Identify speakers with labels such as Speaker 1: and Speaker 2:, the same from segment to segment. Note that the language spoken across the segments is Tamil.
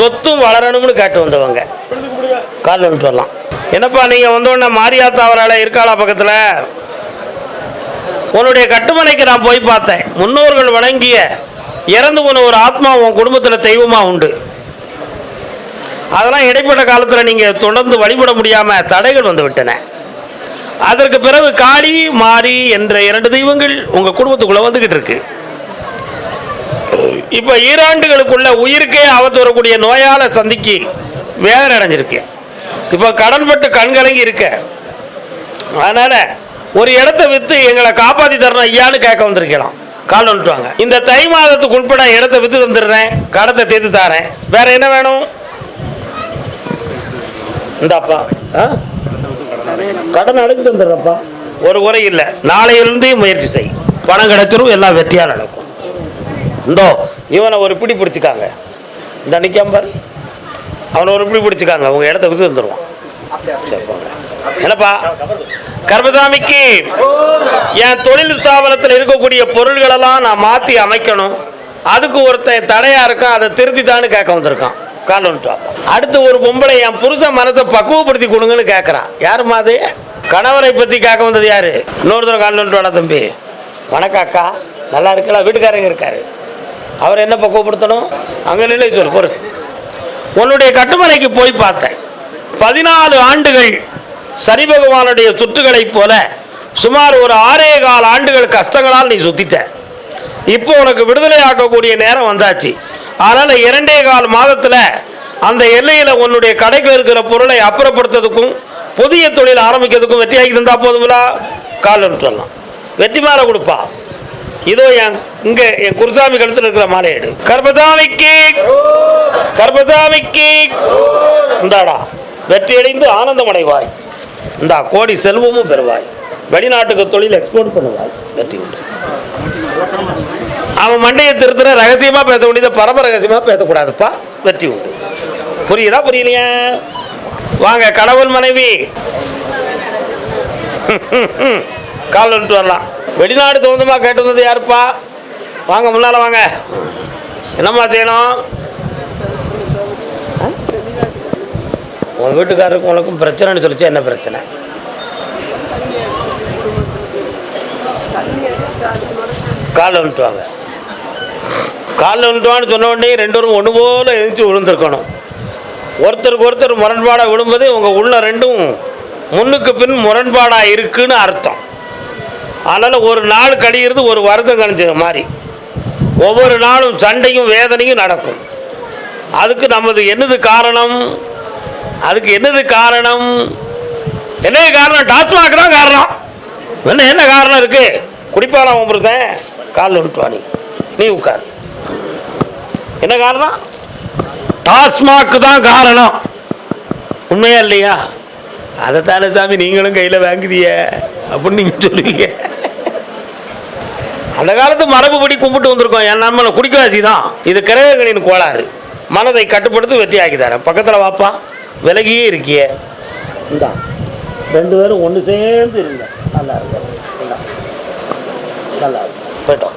Speaker 1: சொத்தும் வளரணும்னு கேட்டு வந்தவங்க. கால் வந்துட்டு வரலாம் என்னப்பா நீங்கள் வந்தோடனே மாரியாத்தா அவரால் இருக்காளா பக்கத்தில்? உன்னுடைய கட்டுமனைக்கு நான் போய் பார்த்தேன். முன்னோர்கள் வணங்கிய இறந்து போன ஒரு ஆத்மா உன் குடும்பத்தில் தெய்வமாக உண்டு. அதெல்லாம் இடைப்பட்ட காலத்தில் நீங்கள் தொடர்ந்து வழிபட முடியாமல் தடைகள் வந்து விட்டன. அதற்கு பிறகு காளி மாரி என்ற இரண்டு தெய்வங்கள் உங்கள் குடும்பத்துக்குள்ளே வந்துக்கிட்டு இருக்கு. இப்போ ஈராண்டுகளுக்குள்ள உயிருக்கே ஆபத்து வரக்கூடிய நோயால சந்திக்கு வேதனை அடைஞ்சிருக்கு இப்போ கடன்பட்டு கண்கலங்கி இருக்க. அதனால ஒரு இடத்த வித்து எங்களை காப்பாத்தி தரணும் ஐயான்னு கேட்க வந்திருக்கலாம். கால் வந்துட்டுவாங்க இந்த தை மாதத்துக்கு உட்பட இடத்த வித்து தந்துடுறேன். கடத்தை தேத்து தாரேன். வேற என்ன வேணும்? இந்தாப்பா. ஆ? கடன் அடைஞ்சு தந்துடுறப்பா ஒரு குறை இல்லை. நாளையிலிருந்து முயற்சி செய். பணம் கிடைச்சிரும் எல்லாம் வெற்றியாக நடக்கும். இந்தோ. இவனை ஒரு பிடி பிடிச்சிக்காங்க. இந்த நிற்காம பாரு? அவனை ஒரு பிடி பிடிச்சிக்காங்க. உங்க இடத்த வித்து வந்துடுவான் என்னப்பா? கர்மசாமிக்கு என் தொழில் ஸ்தாபனத்தில் இருக்கக்கூடிய பொருள்களெல்லாம் நான் மாற்றி அமைக்கணும். அதுக்கு ஒருத்தன் தடையா இருக்கான். அதை திருத்தி தான்னு கேட்க வந்திருக்கான். கால் வந்துட்டு. அடுத்து ஒரு பொம்பளை என் புருஷன் மனத்தை பக்குவப்படுத்தி கொடுங்கன்னு கேட்குறான். யாரும்மா அது? கணவரை பற்றி கேட்க வந்தது யாரு? இன்னொரு தடவை கால் வந்துட்டு வாடா தம்பி. வணக்கம் அக்கா. நல்லா இருக்கலாம் வீட்டுக்காரங்க இருக்காரு. அவர் என்ன பக்குவப்படுத்தணும் அங்கே நிலை சொல்லு பொறு. உன்னுடைய கட்டுமனைக்கு போய் பார்த்தேன். பதினாலு ஆண்டுகள் சனி பகவானுடைய சுற்றுகளைப் போல சுமார் ஒரு ஆறே கால் ஆண்டுகள் கஷ்டங்களால் நீ சுத்திட்ட. இப்போ உனக்கு விடுதலை ஆக்கக்கூடிய நேரம் வந்தாச்சு. அதனால் இரண்டே கால் மாதத்தில் அந்த எல்லையில் உன்னுடைய கடைக்கு இருக்கிற பொருளை அப்புறப்படுத்துறதுக்கும் புதிய தொழில் ஆரம்பிக்கிறதுக்கும் வெற்றியாகி தந்தால் போதுங்களா காலன்னு சொல்லலாம். வெற்றி மாற கொடுப்பா. இதோ என் இங்க என் குருசாமி கழுத்தில் இருக்கிற மாலை கர்பதாமிக்கு கர்பதாமிக்கு இந்தாடா வெற்றியடைந்து ஆனந்தம் அடைவாய். இந்தா கோடி செல்வமும் பெறுவாய். வெளிநாட்டுக்கு தொழில் எக்ஸ்போர்ட் பண்ணுவாய். வெற்றி உண்டு. அவன் மண்டையை திருத்துற ரகசியமா பேச முடியாத பரம ரகசியமா பேசக்கூடாதுப்பா. வெற்றி உண்டு. புரியுதா புரியலையா? வாங்க கடவுள் மனைவி. கால் வந்துட்டு வரலாம். வெளிநாடு தகுந்தமா கேட்டு வந்தது யாருப்பா? வாங்க முன்னால் வாங்க. என்னம்மா செய்யணும்? உங்கள் உன் வீட்டுக்காரருக்கும் உனக்கும் பிரச்சனைன்னு சொல்லிச்சு என்ன பிரச்சனை? காலில் வந்துட்டு வாங்க காலில் வந்துட்டுவான்னு சொன்ன உடனே ரெண்டு பேரும் ஒன்று போல எழுந்துச்சு விழுந்திருக்கணும். ஒருத்தருக்கு ஒருத்தர் முரண்பாடாக விழும்போது உங்கள் உள்ள ரெண்டும் முன்னுக்கு பின் முரண்பாடாக இருக்குன்னு அர்த்தம். அதனால் ஒரு நாள் கழிகிறது ஒரு வருடம் கழிஞ்ச மாதிரி. ஒவ்வொரு நாளும் சண்டையும் வேதனையும் நடக்கும். அதுக்கு நமது என்னது காரணம்? அதுக்கு என்னது காரணம்? என்ன காரணம்? டாஸ்மாக் தான் காரணம். என்ன என்ன காரணம் இருக்குது குடிப்பாலாம் உம்பருத்தேன் காலில் விட்டுவா நீ. நீ உட்கார். என்ன காரணம்? டாஸ்மாக் தான் காரணம். உண்மையா இல்லையா? அதைத்தானே சாமி நீங்களும் கையில் வாங்குதிய அப்படின்னு நீங்கள் சொல்லுவீங்க. அந்த காலத்து மரபுப்படி கும்பிட்டு வந்திருக்கோம். என் நம்மளை குடிக்காசி தான். இது கிரகங்களின் கோளாறு. மனதை கட்டுப்படுத்தி வெற்றி ஆக்கி தரேன் பக்கத்தில் வாப்பா விலகியே இருக்கியே. இந்தா. ரெண்டு பேரும் ஒன்று சேர்ந்து இருங்க. நல்லா இருக்கு. நல்லா இருக்கு. போயிட்டோம்.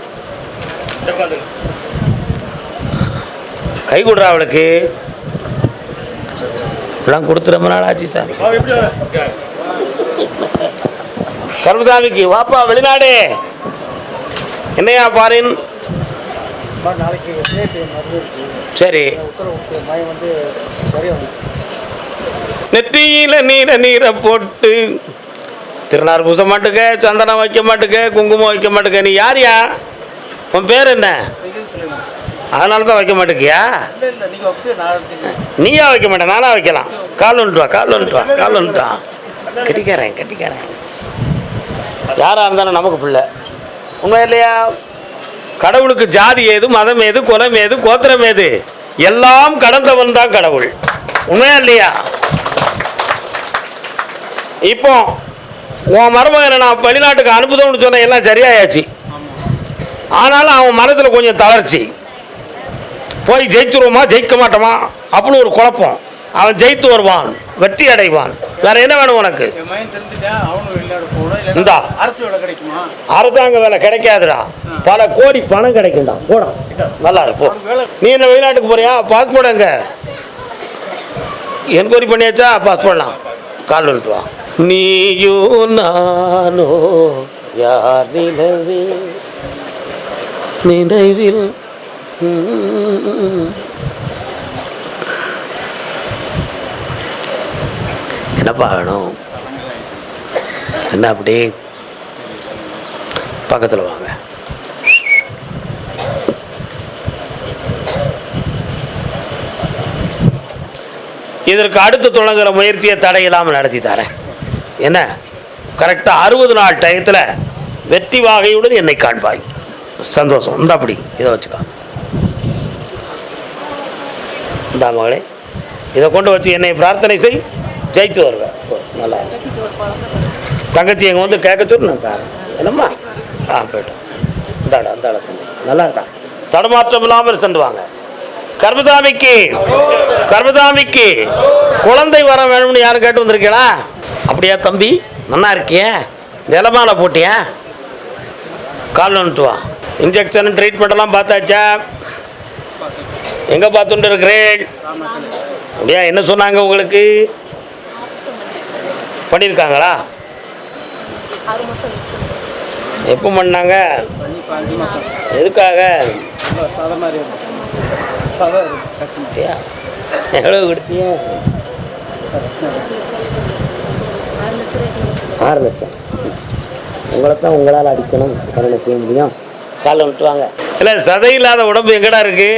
Speaker 1: கை கொடுறா அவளுக்கு. இப்பெல்லாம் கொடுத்து ரொம்ப நாள் ஆச்சு சாமி கருமசாமிக்கு வாப்பா வெளிநாடு. என்னையா பாரின்? சரி. நெற்றியில நீர நீரை போட்டு திருநார் பூச மாட்டுக்க சந்தனம் வைக்க மாட்டுக்க குங்குமம் வைக்க மாட்டுக்க. நீ யாரியா? உன் பேர் என்ன? அதனால தான் வைக்க மாட்டேக்கியா? நீயா வைக்க மாட்டேன் நானா வைக்கலாம். கால் வந்துட்டு வா கால் வந்துட்டு வா கால் வந்துட்டு வா. கட்டிக்கிறேன் கட்டிக்கிறேன் யாராக இருந்தாலும் நமக்கு பிள்ளை. உண்மை இல்லையா? கடவுளுக்கு ஜாதி ஏது மதம் ஏது குலம் ஏது கோத்திரம் ஏது? எல்லாம் கடந்தவன் தான் கடவுள். உண்மையா இல்லையா? இப்போ உன் மருமகனை நான் வெளிநாட்டுக்கு அனுப்புதோம்னு சொன்ன எல்லாம் சரியாயாச்சு. ஆனாலும் அவன் மனத்தில் கொஞ்சம் தளர்ச்சி. போய் ஜெயிச்சிருவோமா ஜெயிக்க மாட்டோமா? அப்படின்னு ஒரு குழப்பம். அவன் ஜெயித்து வருவான் வெற்றி அடைவான். வேற என்ன வேணும் உனக்கு? இந்தா. அரசாங்க வேலை கிடைக்காதுடா. பல கோடி பணம் கிடைக்கும்டா. போடா. நல்லா இருக்கும் நீ என்ன வெளிநாட்டுக்கு போறியா? பாஸ்போர்ட் எங்க? என்கொயரி பண்ணியாச்சா? பாஸ்போர்ட்லாம் கால் வந்துட்டு வா. நீயோ நானோ யார் நிலவே நினைவில். என்னப்பா வேணும் என்ன அப்படி? பக்கத்தில் வாங்க. இதற்கு அடுத்து தொடங்குகிற முயற்சியை தடையில்லாமல் நடத்தி தரேன். என்ன? கரெக்டாக அறுபது நாள் டயத்தில் வெற்றி வாகையுடன் என்னை காண்பாய். சந்தோஷம். இந்த அப்படி. இதை வச்சுக்கா. இந்த மகளே இதை கொண்டு வச்சு என்னை பிரார்த்தனை செய். ஜெயித்து வருவேன். நல்லா தங்கச்சி எங்கள் வந்து கேட்க சொல்லு. நான் தரேன். என்னம்மா? ஆ போயிட்டோம் இந்தாடா இந்தாடா தம்பி. நல்லா இருக்கா? தடுமாற்றம் இல்லாமல் சென்றுவாங்க கர்மதாமிக்கு கர்மதாமிக்கு குழந்தை வர வேணும்னு யாரும் கேட்டு வந்திருக்கீங்களா? அப்படியா தம்பி? நல்லா இருக்கியே? நிலமான போட்டியா? கால் வந்துட்டு வா. இன்ஜெக்ஷன் ட்ரீட்மெண்ட்டெல்லாம் பார்த்தாச்சா? எங்கே பார்த்துட்டு இருக்கிறேன் அப்படியா என்ன சொன்னாங்க உங்களுக்கு? பண்ணியிருக்காங்களா எப்போ பண்ணாங்க? எதுக்காக? எவ்வளோ கொடுத்தீங்க? ஆறு லட்சம். உங்களை தான் உங்களால் அடிக்கணும். கருணை செய்ய முடியும். காலில் விட்டு வாங்க. இல்லை சதை இல்லாத உடம்பு எங்கடா இருக்கு?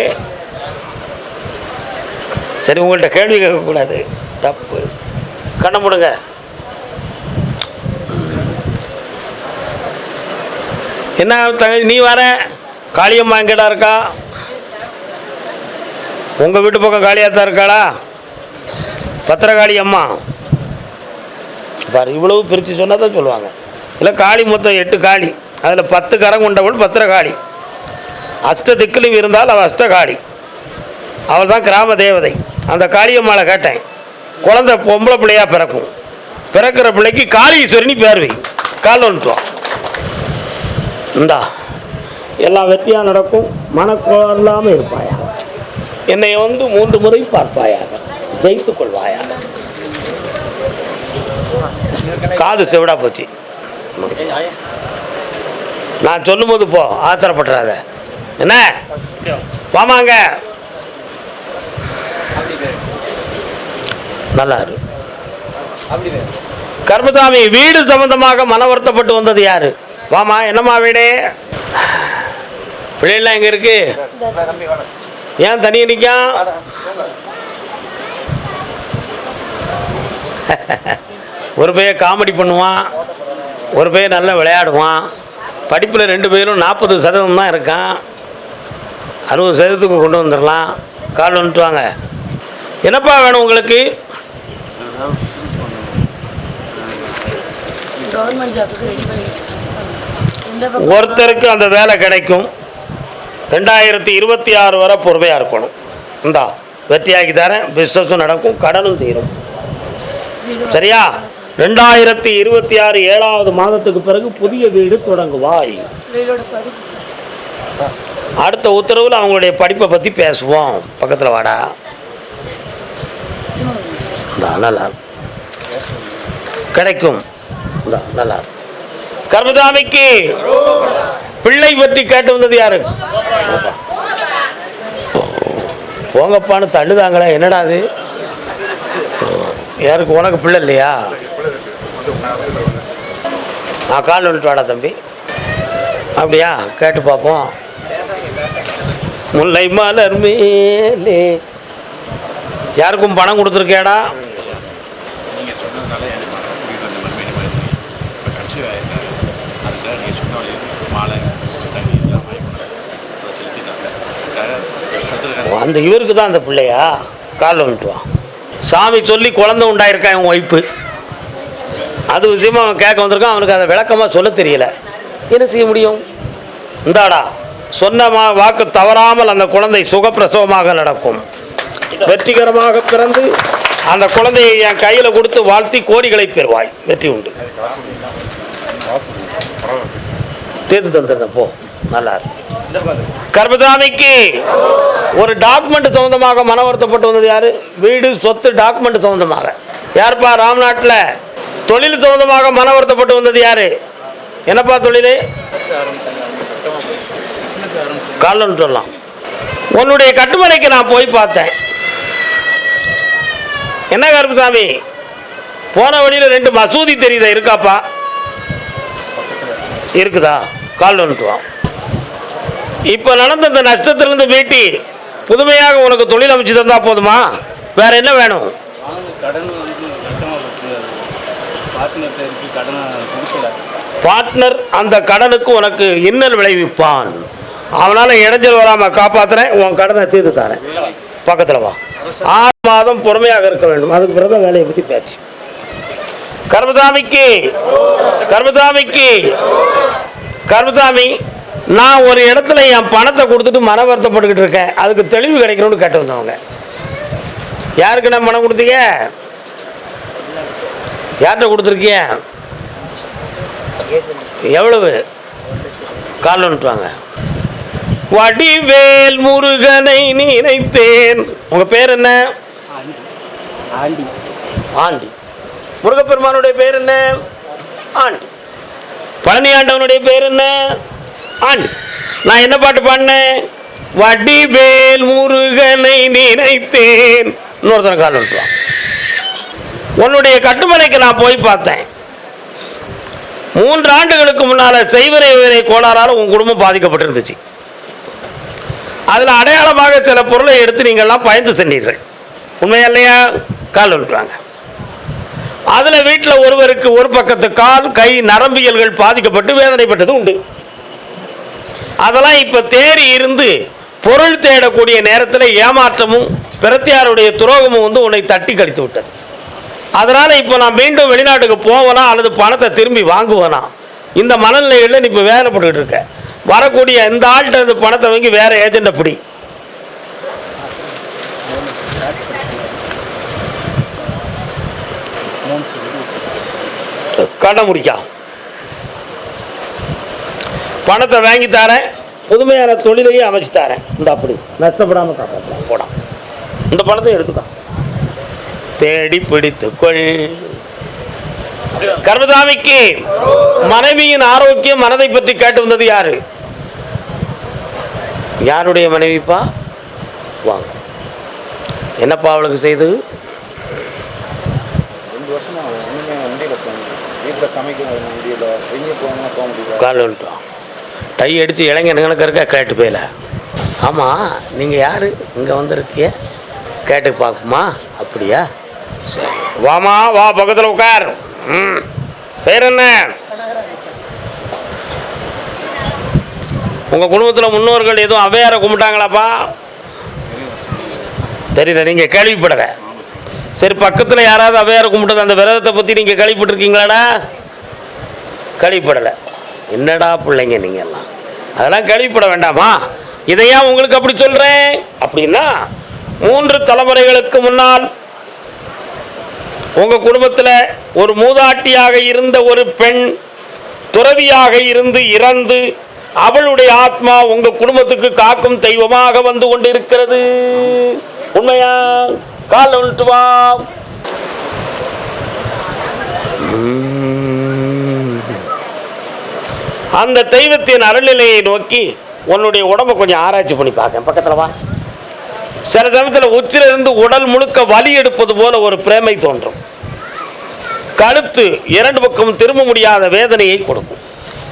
Speaker 1: சரி உங்கள்கிட்ட கேள்வி கேட்கக்கூடாது. தப்பு. கண்ணை முடுங்க. என்ன தங்க நீ வர. காளியம்மா எங்கடா இருக்கா? உங்கள் வீட்டு பக்கம் காளியாக தான் இருக்காளா? பத்திரகாளி அம்மா. பாரு இவ்வளவு பிரித்து சொன்னால் தான் சொல்லுவாங்க. இல்லை காளி மொத்தம் எட்டு காளி. அதில் பத்து கரம் கொண்டவள் பத்திரகாளி. அஷ்ட திக்கிலும் இருந்தால் அவள் அஷ்டகாளி. அவள் தான் கிராம தேவதை. அந்த காளியம்மாவை கேட்டேன். குழந்தை பொம்பளை பிள்ளையா பிறக்கும். பிறக்கிற பிள்ளைக்கு காளீஸ்வரனி பேர்வை கால் வந்துட்டோம். இந்தா. எல்லாம் வெற்றியாக நடக்கும்? மனக்குழல்லாமல் இருப்பாயா என்னை வந்து மூன்று முறை பார்ப்பாயாக. ஜெயித்துக் கொள்வாயாக. காது செவிடா போச்சு. நான் சொல்லும்போது போ ஆத்திரப்பட்டுறாத. என்ன? வாமாங்க.
Speaker 2: பேர்
Speaker 1: நல்லா இரு கர்மசாமி வீடு சம்பந்தமாக மன வருத்தப்பட்டு வந்தது யாரு? வாமா என்னம்மா வீடு? பிள்ளைலாம் எங்கே இருக்கு? ஏன்
Speaker 2: தனி நிற்கும்
Speaker 1: ஒரு பையன் காமெடி பண்ணுவான் ஒரு பையன் நல்லா விளையாடுவான். படிப்பில் ரெண்டு பேரும் நாற்பது சதவீதம் தான் இருக்கான். அறுபது சதவீதத்துக்கு கொண்டு வந்துடலாம். கால் வந்துட்டு வாங்க. என்னப்பா வேணும் உங்களுக்கு?
Speaker 3: கவர்மெண்ட் ஜாபுக்கு ரெடி பண்ணி
Speaker 1: ஒருத்தருக்கு அந்த வேலை கிடைக்கும். ரெண்டாயிரத்தி இருபத்தி ஆறு வரை பொறுமையாக இருக்கணும். இந்தா வெற்றியாக்கி தரேன். பிஸ்னஸும் நடக்கும் கடனும் தீரும். சரியா? ரெண்டாயிரத்தி இருபத்தி ஆறு ஏழாவது மாதத்துக்கு பிறகு புதிய வீடு தொடங்குவாய். அடுத்த உத்தரவில் அவங்களுடைய படிப்பை பற்றி பேசுவோம். பக்கத்தில் வாடா. நல்லா. கிடைக்கும். இந்தா, நல்லா. கர்மதாமிக்கு பிள்ளை பற்றி கேட்டு வந்தது யாரு? போங்கப்பான்னு தள்ளுதாங்களே என்னடா அது? யாருக்கு உனக்கு பிள்ளை இல்லையா? நான் கால் வந்துட்டு வாடா தம்பி. அப்படியா? கேட்டு பார்ப்போம். முல்லை மலர் மேலே யாருக்கும் பணம் கொடுத்துருக்கேடா
Speaker 4: நீங்கள் சொன்னதுனால எனக்கு வீட்டில் இந்த மாதிரி மாதிரி இப்போ கன்சீவ் ஆகிருக்காரு அதுக்காக நீங்கள் சொன்ன வழி மாலை தண்ணி எல்லாம் வாங்கி கொண்டாந்து அதை செலுத்திட்டாங்க அதுக்காக கஷ்டத்தில்
Speaker 1: அந்த இவருக்கு தான் அந்த பிள்ளையா? கால் வந்துட்டு வா சாமி சொல்லி குழந்தை உண்டாயிருக்கான் என் ஒய்ஃபு அது விஷயமா அவன் கேட்க வந்திருக்கான். அவனுக்கு அதை விளக்கமாக சொல்ல தெரியல. என்ன செய்ய முடியும்? இந்தாடா சொன்ன வாக்கு தவறாமல் அந்த குழந்தை சுகப்பிரசவமாக நடக்கும். வெற்றிகரமாக பிறந்து அந்த குழந்தையை என் கையில் கொடுத்து வாழ்த்தி கோடிகளை பெறுவாய். வெற்றி உண்டு. தீர்த்து தந்துடுறேன் போ. நல்லா இருக்கும் கர்மசாமிக்கு ஒரு டாக்குமெண்ட் சம்பந்தமாக மன வருத்தப்பட்டு வந்தது யாரு? வீடு சொத்து டாக்குமெண்ட் சம்பந்தமாக யாருப்பா ராம்நாட்டில் தொழில் சம்பந்தமாக மன வருத்தப்பட்டு வந்தது யாரு? என்னப்பா தொழில்? காலன்னு சொல்லலாம் உன்னுடைய கட்டுமனைக்கு நான் போய் பார்த்தேன். என்ன கருப்புசாமி? போன வழியில் ரெண்டு மசூதி தெரியுதா? இருக்காப்பா? இருக்குதா? கால் வா. இப்போ நடந்த இந்த நஷ்டத்திலிருந்து மீட்டி புதுமையாக உனக்கு தொழில் அமைச்சு தந்தா போதுமா? வேற என்ன வேணும்? பார்ட்னர் அந்த கடனுக்கு உனக்கு இன்னல் விளைவிப்பான். அவனால இடைஞ்சல் வராம காப்பாத்துறேன் உன் கடனை தீர்த்து தரேன். பக்கத்துல வா. ஆறு மாதம் பொறுமையாக இருக்க வேண்டும். அதுக்கு பிறகு வேலையை பற்றி பேச்சு. கர்மசாமிக்கு கர்மசாமிக்கு கர்மசாமி நான் ஒரு இடத்துல என் பணத்தை கொடுத்துட்டு மன வருத்தப்பட்டுக்கிட்டு இருக்கேன். அதுக்கு தெளிவு கிடைக்கணும்னு கேட்டு வந்தவங்க. யாருக்கு நான் பணம் கொடுத்தீங்க? யார்கிட்ட கொடுத்துருக்கீங்க? எவ்வளவு? கால் வாங்க. வடிவேல் முருகனை நினைத்தேன். உங்க பேர் என்ன?
Speaker 2: ஆண்டி.
Speaker 1: ஆண்டி. முருகப்பெருமானுடைய பேர் என்ன? ஆண்டி. பழனி ஆண்டவனுடைய பேர் என்ன? ஆண்டு நான் என்ன பாட்டு பாடினேன்? வடிவேல் முருகனை நினைத்தேன். இன்னொருத்தனை கால் விட்டுருவான் உன்னுடைய கட்டுமனைக்கு நான் போய் பார்த்தேன். மூன்று ஆண்டுகளுக்கு முன்னால் செய்வரை விவரை கோளாறால் உன் குடும்பம் பாதிக்கப்பட்டிருந்துச்சு. அதில் அடையாளமாக சில பொருளை எடுத்து நீங்கள்லாம் பயந்து சென்றீர்கள். உண்மையா இல்லையா? கால் விட்டுறாங்க அதில் வீட்டில் ஒருவருக்கு ஒரு பக்கத்து கால் கை நரம்பியல்கள் பாதிக்கப்பட்டு வேதனைப்பட்டது உண்டு. அதெல்லாம் இப்போ தேறி இருந்து பொருள் தேடக்கூடிய நேரத்தில் ஏமாற்றமும் பிரத்தியாருடைய துரோகமும் வந்து உன்னை தட்டி கழித்து விட்டது. அதனால் இப்போ நான் மீண்டும் வெளிநாட்டுக்கு போவேனா அல்லது பணத்தை திரும்பி வாங்குவேனா? இந்த மனநிலைகளில் நீ இப்போ வேதனைப்பட்டுக்கிட்டு இருக்க. வரக்கூடிய இந்த ஆள்கிட்ட இந்த பணத்தை வாங்கி வேற ஏஜெண்ட்டை பிடி. கடை முடிக்கா. பணத்தை வாங்கி தரேன் புதுமையான தொழிலையே அமைச்சு தரேன். இந்த அப்படி நஷ்டப்படாமல் காப்பாற்றலாம் போடா. இந்த பணத்தை எடுத்துக்கோ. தேடி பிடித்துக்கொள் கர்மசாமிக்கு மனைவியின் ஆரோக்கியம் மனதை பற்றி கேட்டு வந்தது யாரு? யாருடைய மனைவிப்பா? வாங்க. என்னப்பா அவளுக்கு
Speaker 5: வீட்டில் சமைக்க முடியல.
Speaker 1: கால் வந்துட்டோம். டை அடித்து இளைஞனுங்களுக்கு இருக்க? கேட்டு போயில. ஆமாம் நீங்கள் யார்? இங்கே வந்திருக்கிய? கேட்டு பார்க்குமா அப்படியா? சரி. வாமா வா பக்கத்தில் உட்கார் ம். பேர் என்ன? உங்கள் குடும்பத்தில் முன்னோர்கள் எதுவும் அவையாரை கும்பிட்டாங்களாப்பா? தெரியல நீங்கள் கேள்விப்படல. சரி பக்கத்தில் யாராவது அவையாரை கும்பிட்டது அந்த விரதத்தை பற்றி நீங்கள் கேள்விப்பட்டிருக்கீங்களாடா? கேள்விப்படலை. என்னடா பிள்ளைங்க நீங்கள் எல்லாம் அதெல்லாம் கேள்விப்பட வேண்டாமா? இதையா உங்களுக்கு அப்படி சொல்கிறேன் அப்படின்னா மூன்று தலைமுறைகளுக்கு முன்னால் உங்கள் குடும்பத்தில் ஒரு மூதாட்டியாக இருந்த ஒரு பெண் துறவியாக இருந்து இறந்து அவளுடைய ஆத்மா உங்கள் குடும்பத்துக்கு காக்கும் தெய்வமாக வந்து கொண்டு இருக்கிறது உண்மையா? கால் விட்டு அந்த தெய்வத்தின் அருள்நிலையை நோக்கி உன்னுடைய உடம்பை கொஞ்சம் ஆராய்ச்சி பண்ணி பார்க்கேன். பக்கத்தில் வா. சில சமயத்தில் உச்சிலிருந்து உடல் முழுக்க வலி எடுப்பது போல ஒரு பிரேமை தோன்றும். கழுத்து இரண்டு பக்கம் திரும்ப முடியாத வேதனையை கொடுக்கும்.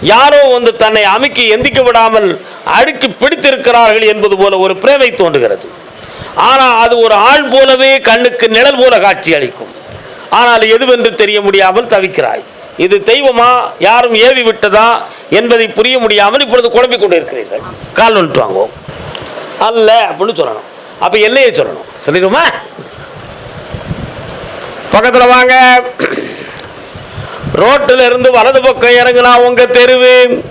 Speaker 1: யாரோ வந்து தன்னை அமுக்கி எந்திக்க விடாமல் அழுக்கி பிடித்திருக்கிறார்கள் என்பது போல ஒரு பிரேமை தோன்றுகிறது. ஆனால் அது ஒரு ஆள் போலவே கண்ணுக்கு நிழல் போல காட்சி அளிக்கும். ஆனால் எதுவென்று தெரிய முடியாமல் தவிக்கிறாய். இது தெய்வமா யாரும் ஏவி விட்டதா என்பதை புரிய முடியாமல் இப்பொழுது குழம்பிக் கொண்டிருக்கிறீர்கள். கால் வந்துட்டு வாங்குவோம் அல்ல அப்படின்னு சொல்லணும். அப்ப எல்லையை சொல்லணும். சொல்லிடுமா பக்கத்தில் வாங்க. ரோட்டில் இருந்து வலது பக்கம் இறங்குனா உங்க தெருவு.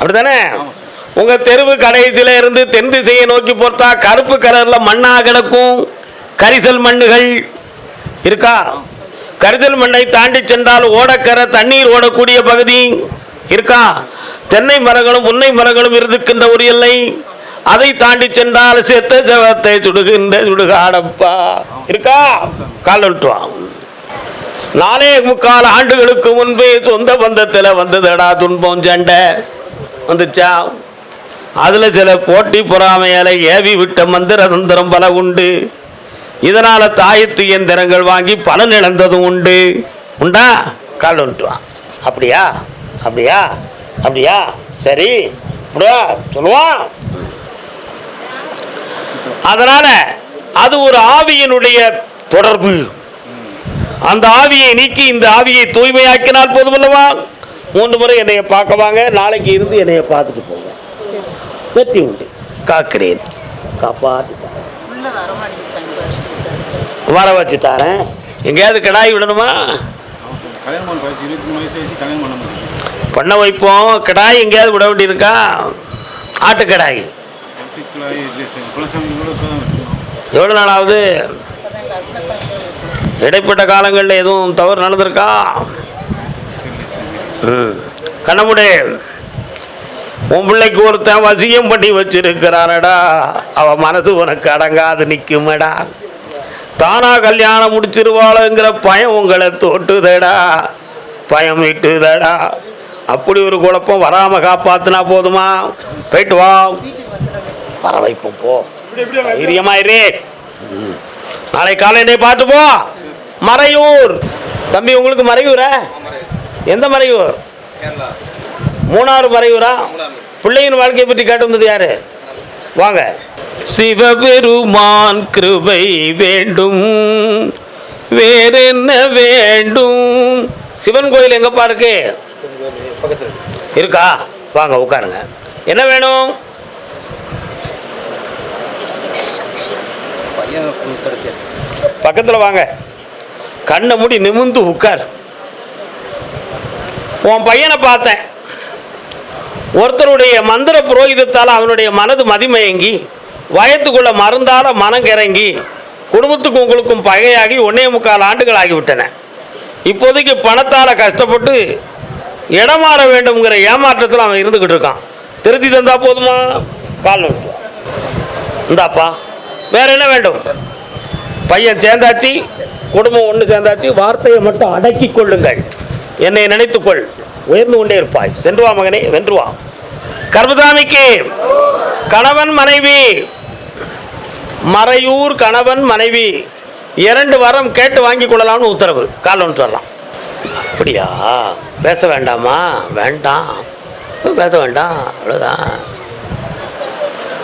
Speaker 1: அப்படிதானே உங்க தெருவு கடைசியில இருந்து தென் திசையை நோக்கி பொறுத்தா கருப்பு கலர்ல மண்ணாக கிடக்கும். கரிசல் மண்ணுகள் இருக்கா? கரிசல் மண்ணை தாண்டி சென்றால் ஓடக்கரை தண்ணீர் ஓடக்கூடிய பகுதி இருக்கா? தென்னை மரங்களும் உன்னை மரங்களும் இருந்துக்கின்ற ஒரு எல்லை. அதை தாண்டி சென்றால் செத்த ஜவத்தை சுடுகின்ற சுடுகாடப்பா. இருக்கா? கால் நாலே முக்கால் ஆண்டுகளுக்கு முன்பே சொந்த பந்தத்தில் வந்ததடா துன்பம் சண்டை. வந்துச்சா? அதில் சில போட்டி பொறாமையால ஏவி விட்ட மந்திர தந்திரம் பல உண்டு. இதனால் தாயத்து இயந்திரங்கள் வாங்கி பலன் இழந்ததும் உண்டு. உண்டா? கால் வந்துட்டுவான் அப்படியா? அப்படியா? அப்படியா? சரி. இப்படியா சொல்லுவான். அதனால் அது ஒரு ஆவியினுடைய தொடர்பு. அந்த ஆவியை நீக்கி இந்த ஆவியை தூய்மையாக்கினால் போதுமல்லவா? மூன்று முறை என்னைய பார்க்க வாங்க. நாளைக்கு இருந்து என்னைய பார்த்துட்டு போங்க. வெற்றி உண்டு. காக்கிறேன். காப்பாற்றி
Speaker 3: வர
Speaker 1: வச்சு தரேன் எங்கேயாவது கிடாய் விடணுமா?
Speaker 4: பண்ண
Speaker 1: வைப்போம். கிடாய் எங்கேயாவது விட வேண்டியிருக்கா? ஆட்டு கிடாய் எவ்வளோ நாள் ஆகுது இடைப்பட்ட காலங்களில் எதுவும் தவறு நடந்திருக்கா? ம். கண்ணமுடே உன் பிள்ளைக்கு ஒருத்தன் வசியம் பண்ணி வச்சிருக்கிறானடா. அவன் மனசு உனக்கு அடங்காது நிற்குமடா தானா கல்யாணம் முடிச்சிருவாளுங்கிற பயம் உங்களை தொட்டுதடா. பயம் விட்டுதடா அப்படி ஒரு குழப்பம் வராம காப்பாத்தினா போதுமா? போயிட்டு வா. வர வைப்போம் போ ம். நாளை காலை என்னை பார்த்து போ. மறையூர். தம்பி உங்களுக்கு மறையூரா? எந்த மறையூர்? மூணாறு மறையூரா? பிள்ளையின் வாழ்க்கையை பற்றி கேட்டு வந்தது யாரு? வாங்க. சிவபெருமான் கிருபை வேண்டும். வேறென்ன வேண்டும்? சிவன் கோயில் எங்கப்பா இருக்கு இருக்கா? வாங்க உட்காருங்க. என்ன வேணும்? பக்கத்தில் வாங்க. கண்ணை மூடி நிமிந்து உட்கார். உன் பையனை பார்த்தேன். ஒருத்தருடைய மந்திர புரோகிதத்தால் அவனுடைய மனது மதிமயங்கி வயத்துக்குள்ள மருந்தால மனம் கிறங்கி குடும்பத்துக்கும் உங்களுக்கும் பகையாகி ஒன்னே முக்கால் ஆண்டுகள் ஆகிவிட்டன இப்போதைக்கு பணத்தால் கஷ்டப்பட்டு இடம் மாற வேண்டும்ங்கிற ஏமாற்றத்தில் அவன் இருந்துக்கிட்டு இருக்கான். திருத்தி தந்தா போதுமா? கால் இந்தாப்பா வேற என்ன வேண்டும்? பையன் சேர்ந்தாச்சு குடும்பம் ஒன்று சேர்ந்தாச்சு வார்த்தையை மட்டும் அடக்கி கொள்ளுங்கள். என்னை நினைத்துக்கொள் உயர்ந்து கொண்டே இருப்பாய். சென்றுவா மகனே வென்றுவா கர்மதாமிக்கு கணவன் மனைவி மறையூர் கணவன் மனைவி இரண்டு வரம் கேட்டு வாங்கி கொள்ளலாம்னு உத்தரவு. கால் ஒன்று வரலாம். அப்படியா? பேச வேண்டாமா? வேண்டாம். பேச வேண்டாம். அவ்வளோதான்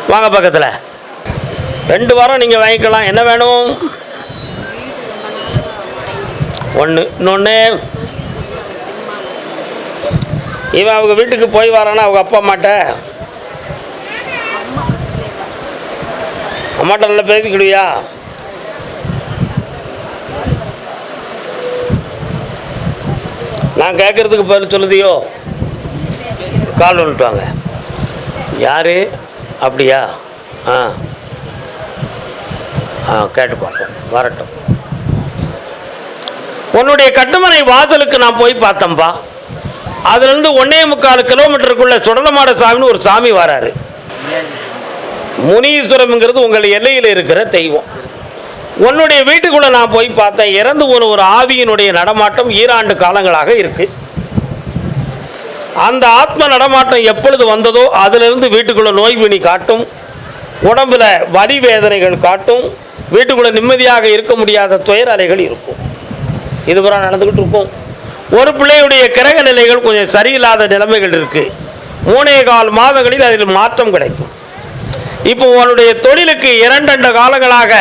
Speaker 1: வாங்க பக்கத்தில். ரெண்டு வாரம் நீங்கள் வாங்கிக்கலாம். என்ன வேணும்? ஒன்று இன்னொன்று இவன் அவங்க வீட்டுக்கு போய் வரானா அவங்க அப்பா அம்மாட்ட? அம்மாட்ட நல்லா பேசிக்கிடுவியா? நான் கேட்குறதுக்கு பதில் சொல்லுதியோ? கால் வந்துட்டு வாங்க யார்? அப்படியா? ஆ. ஆ கேட்டு பார்ப்போம். வரட்டும். உன்னுடைய கட்டுமனை வாசலுக்கு நான் போய் பார்த்தேன்ப்பா அதுலேருந்து ஒன்னே முக்கால் கிலோமீட்டருக்குள்ளே சுடலமாட சாமின்னு ஒரு சாமி வராரு. முனீஸ்வரம்ங்கிறது உங்கள் எல்லையில் இருக்கிற தெய்வம். உன்னுடைய வீட்டுக்குள்ளே நான் போய் பார்த்தேன். இறந்து போன ஒரு ஆவியினுடைய நடமாட்டம் ஈராண்டு காலங்களாக இருக்கு. அந்த ஆத்ம நடமாட்டம் எப்பொழுது வந்ததோ அதிலிருந்து வீட்டுக்குள்ளே நோய் காட்டும். உடம்புல வலி வேதனைகள் காட்டும். வீட்டுக்குள்ளே நிம்மதியாக இருக்க முடியாத துயர் அலைகள் இருக்கும். இதுபுறம் நடந்துக்கிட்டு இருக்கும். ஒரு பிள்ளையுடைய கிரக நிலைகள் கொஞ்சம் சரியில்லாத நிலைமைகள் இருக்குது மூணே கால் மாதங்களில் அதில் மாற்றம் கிடைக்கும். இப்போ உன்னுடைய தொழிலுக்கு இரண்டண்ட காலங்களாக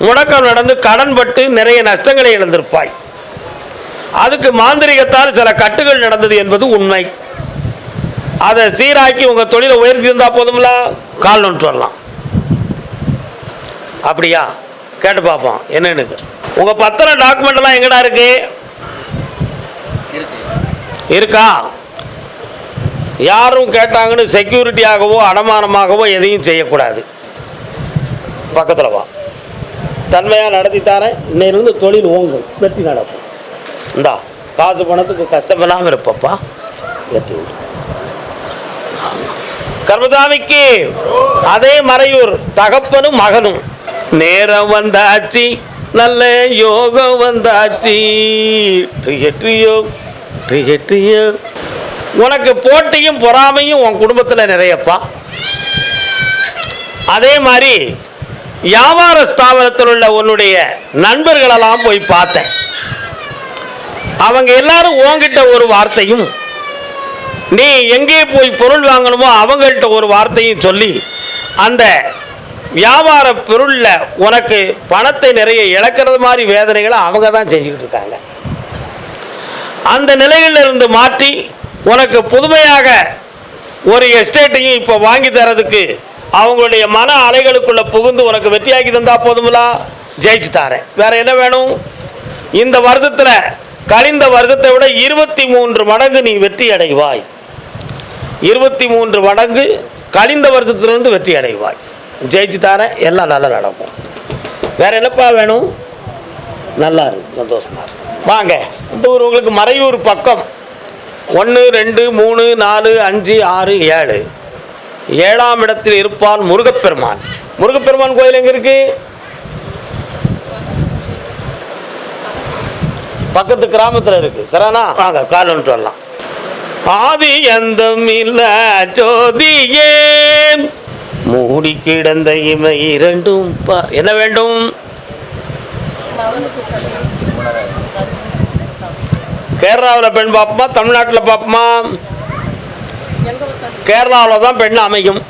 Speaker 1: முடக்கம் நடந்து கடன்பட்டு நிறைய நஷ்டங்களை இழந்திருப்பாய். அதுக்கு மாந்திரிகத்தால் சில கட்டுகள் நடந்தது என்பது உண்மை. அதை சீராக்கி உங்கள் தொழிலை உயர்த்திருந்தா போதும்ல? கால் நோட்டு வரலாம். அப்படியா? கேட்டு பார்ப்போம். என்னன்னு உங்கள் பத்திரம் டாக்குமெண்ட்லாம் எங்கடா இருக்கு? இருக்கா? யாரும் கேட்டாங்கன்னு செக்யூரிட்டியாகவோ அடமானமாகவோ எதையும் செய்யக்கூடாது. பக்கத்தில் வா. தன்மையாக நடத்தித்தாரேன் தரேன். இன்னையிலிருந்து தொழில் ஓங்கும். வெற்றி நடக்கும். இந்தா காசு பணத்துக்கு கஷ்டமில்லாமல் இருப்பப்பா. வெற்றி கர்மதாமிக்கு அதே மறையூர். தகப்பனும் மகனும். நேரம் வந்தாச்சு. நல்ல யோகம் வந்தாச்சு. ட்ரியோ ட்ரியோ உனக்கு போட்டியும் பொறாமையும் உன் குடும்பத்தில் நிறையப்பா. அதே மாதிரி வியாபார ஸ்தாபனத்தில் உள்ள உன்னுடைய நண்பர்களெல்லாம் போய் பார்த்தேன். அவங்க எல்லாரும் உன்கிட்ட ஒரு வார்த்தையும் நீ எங்கே போய் பொருள் வாங்கணுமோ அவங்கள்ட்ட ஒரு வார்த்தையும் சொல்லி அந்த வியாபார பொருளில் உனக்கு பணத்தை நிறைய இழக்கிறது மாதிரி வேதனைகளை அவங்க தான் செஞ்சுக்கிட்டு இருக்காங்க. அந்த நிலையிலிருந்து மாற்றி உனக்கு புதுமையாக ஒரு எஸ்டேட்டையும் இப்போ வாங்கி தரதுக்கு அவங்களுடைய மன அலைகளுக்குள்ள புகுந்து உனக்கு வெற்றியாக்கி தந்தா போதுங்களா ஜெயிச்சு தாரேன். வேற என்ன வேணும்? இந்த வருடத்தில் கழிந்த வருடத்தை விட இருபத்தி மூன்று மடங்கு நீ வெற்றி அடைவாய். இருபத்தி மூன்று மடங்கு கழிந்த வருடத்திலிருந்து வெற்றி அடைவாய். ஜெயிச்சு தாரேன். எல்லாம் நல்லா நடக்கும். வேற என்னப்பா வேணும்? நல்லா இருக்கு. சந்தோஷமா இருக்கு. வாங்க. இந்த ஊர் உங்களுக்கு மறையூர் பக்கம். ஒன்று ரெண்டு மூணு நாலு அஞ்சு ஆறு ஏழு. ஏழாம் இடத்தில் இருப்பான் முருகப்பெருமான். முருகப்பெருமான் கோயில் எங்க இருக்கு? பக்கத்து கிராமத்தில் இருக்கு. சரிண்ணா வாங்க கால் ஒன்று வரலாம். ஆதி எந்தம் இல்ல ஜோதியே மூடி கிடந்த இமை இரண்டும் என்ன வேண்டும்? கேரளாவில் பெண் பார்ப்போமா தமிழ்நாட்டில் பார்ப்போமா? கேரளாவில் தான் பெண் அமையும்.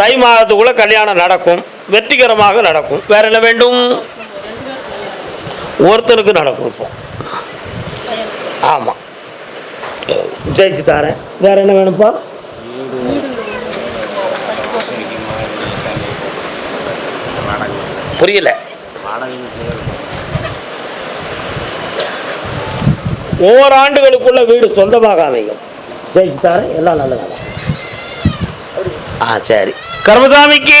Speaker 1: தை மாதத்துக்குள்ளே கல்யாணம் நடக்கும். வெற்றிகரமாக நடக்கும். வேறு என்ன வேண்டும்? ஒருத்தருக்கு நடக்கும் இப்போ. ஆமாம் ஜெயிச்சு தாரேன். வேறு என்ன வேணும்ப்பா? புரியல. ஓராண்டுகளுக்குள்ள வீடு சொந்தமாக அமையும். ஜெயிச்சு தரேன் எல்லாம் நல்லதாக ஆ சரி. கர்மசாமிக்கு